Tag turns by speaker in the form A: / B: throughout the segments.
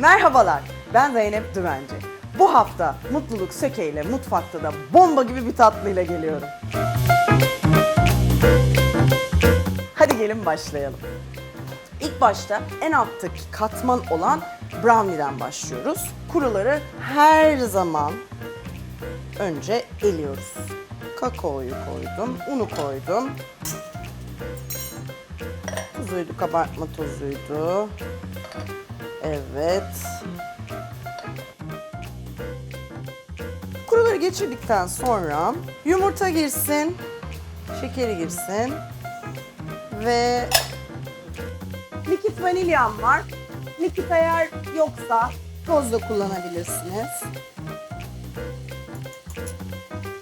A: Merhabalar, ben Zeynep Düvenci. Bu hafta Mutluluk Söke ile mutfakta da bomba gibi bir tatlıyla geliyorum. Hadi gelin başlayalım. İlk başta en alttaki katman olan brownie'den başlıyoruz. Kuruları her zaman önce eliyoruz. Kakaoyu koydum, unu koydum. Tuzuydu, kabartma tozuydu. Evet. Kuruları geçirdikten sonra yumurta girsin, şekeri girsin ve likit vanilyam var. Likit eğer yoksa toz da kullanabilirsiniz.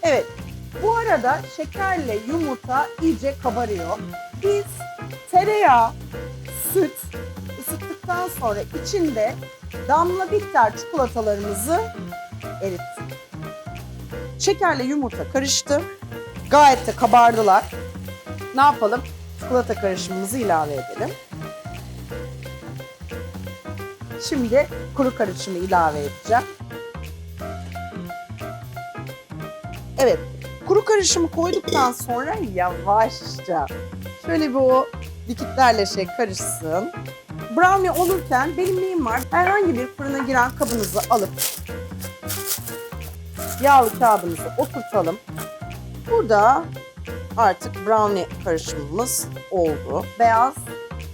A: Evet. Bu arada şekerle yumurta iyice kabarıyor. Biz tereyağı, süt ısıttıktan sonra içinde damla bitter çikolatalarımızı erittik. Şekerle yumurta karıştı. Gayet de kabardılar. Ne yapalım? Çikolata karışımımızı ilave edelim. Şimdi kuru karışımı ilave edeceğim. Evet, kuru karışımı koyduktan sonra yavaşça şöyle bir o dikitlerle şey karışsın. Brownie olurken benim neyim var? Herhangi bir fırına giren kabınızı alıp yağlı kağıdımızı oturtalım. Burada artık brownie karışımımız oldu. Beyaz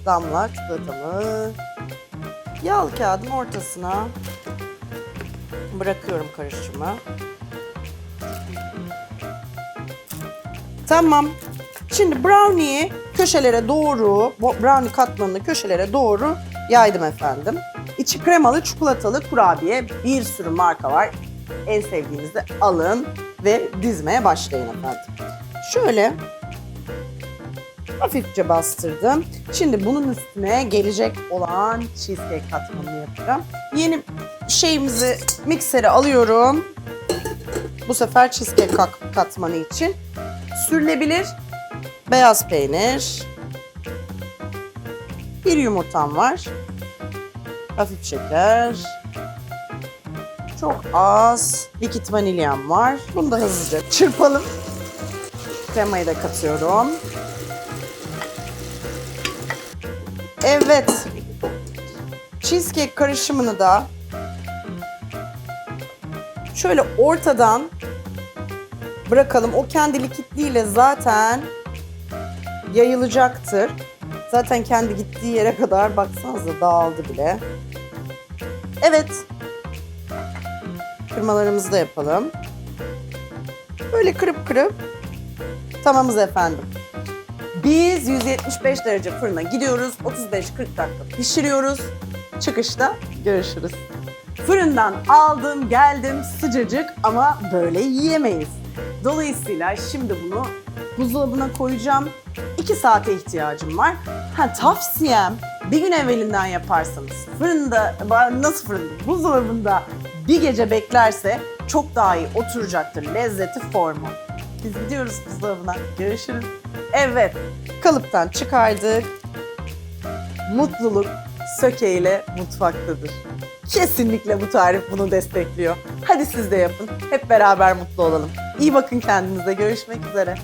A: damla çikolatamı yağlı kağıdın ortasına bırakıyorum karışımı. Tamam. Şimdi brownie'yi köşelere doğru, brownie katmanını köşelere doğru yaydım efendim. İçi kremalı, çikolatalı kurabiye bir sürü marka var. En sevdiğinizi alın ve dizmeye başlayın efendim. Şöyle hafifçe bastırdım. Şimdi bunun üstüne gelecek olan cheesecake katmanını yapacağım. Yeni şeyimizi miksere alıyorum. Bu sefer cheesecake kat- katmanı için sürülebilir beyaz peynir, bir yumurtam var, hafif şeker, çok az likit vanilyam var. Bunu da hızlıca çırpalım. Kremayı da katıyorum. Evet. Cheesecake karışımını da şöyle ortadan bırakalım. O kendi likitliğiyle zaten yayılacaktır. Zaten kendi gittiği yere kadar baksanıza dağıldı bile. Evet. Kırmalarımızı da yapalım. Böyle kırıp kırıp tamamız efendim. Biz 175 derece fırına gidiyoruz. 35-40 dakika pişiriyoruz. Çıkışta görüşürüz. Fırından aldım geldim sıcacık ama böyle yiyemeyiz. Dolayısıyla şimdi bunu buzdolabına koyacağım. 2 saate ihtiyacım var. Ha tavsiyem bir gün evvelinden yaparsanız fırında nasıl fırında buzdolabında bir gece beklerse çok daha iyi oturacaktır lezzeti formu. Biz gidiyoruz buzdolabına. Görüşürüz. Evet kalıptan çıkardık. Mutluluk söke ile mutfaktadır. Kesinlikle bu tarif bunu destekliyor. Hadi siz de yapın. Hep beraber mutlu olalım. İyi bakın kendinize. Görüşmek üzere.